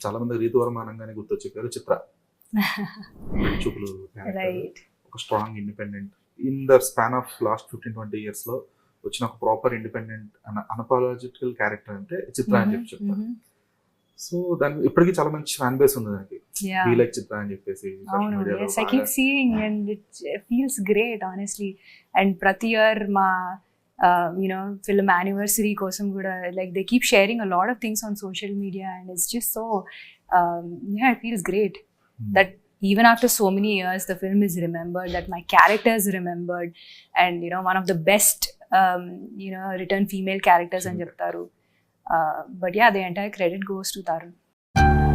చాలా మంది రీతువర్మ అనగానే గుర్తొచ్చే పేరు చిత్ర. చూపులు ఒక strong independent in the span of last fifteen twenty ఇయర్స్లో వచ్చిన ఒక ప్రాపర్ ఇండిపెండెంట్ అనపాలజికల్ క్యారెక్టర్ అంటే చిత్ర అని చెప్పి. చెప్తారు సో దానికి ఇప్పటికీ చాలా మంచి ఫ్యాన్ బేస్ ఉంది దానికి. బీ లైక్ చిత్ర అని చెప్పేసి అవును I keep seeing and it feels great honestly and ప్రతి ఇయర్ మా Um, you know, film anniversary kosam kuda, like they keep sharing a lot of things on social media and it's just so, um, yeah, it feels great mm. that even after so many years, the film is remembered, that my character is remembered and, you know, one of the best, um, you know, written female characters mm. and Uh, but yeah, the entire credit goes to Tarun.